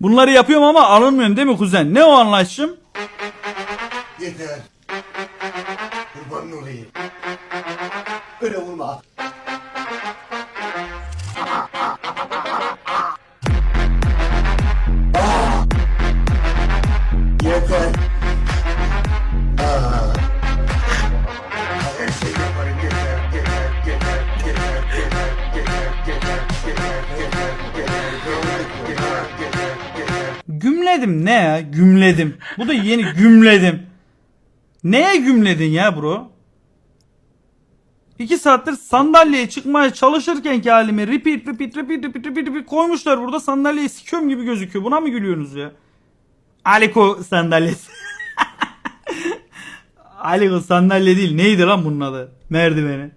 Bunları yapıyorum ama alınmıyorum değil mi kuzen? Ne o anlaşım? Yeter. Kurbanın olayım. Öyle vurma. Gümledim ne ya? Gümledim. Bu da yeni gümledim. Neye gümledin ya bro? İki saattir sandalyeye çıkmaya çalışırken ki halimi repeat repeat repeat repeat repeat, repeat koymuşlar burada sandalyeyi sikiyorum gibi gözüküyor. Buna mı gülüyorsunuz ya? Aliko sandalyesi. Aliko sandalye değil. Neydi lan bunun adı? Merdiveni.